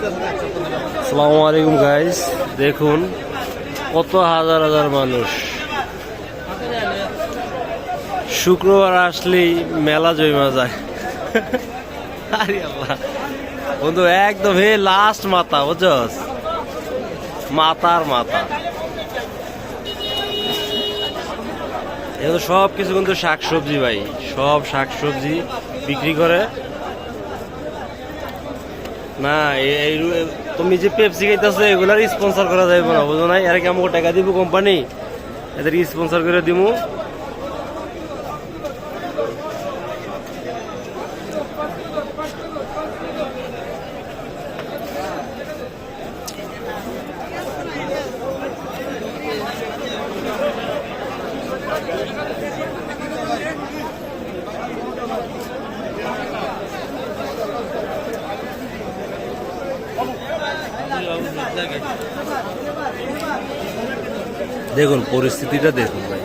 আসসালামু আলাইকুম গাইস দেখুন, কত হাজার হাজার মানুষ। শুক্রবার আসলেই মেলা জমা যায় বন্ধু, একদম হে লাস্ট মাথা, বুঝছস? মাতার মাথা। এগুলো সব কিছু কিন্তু শাকসবজি, ভাই। সব শাকসবজি বিক্রি করে না এই- তুমি যে পেপসি খাইতেছো, এগুলার স্পন্সর করা যাবে না, বুঝো না এর কি আমাকে টাকা দিব কোম্পানি এদের স্পন্সর করে দিমু? দেখুন পরিস্থিতিটা দেখুন ভাই।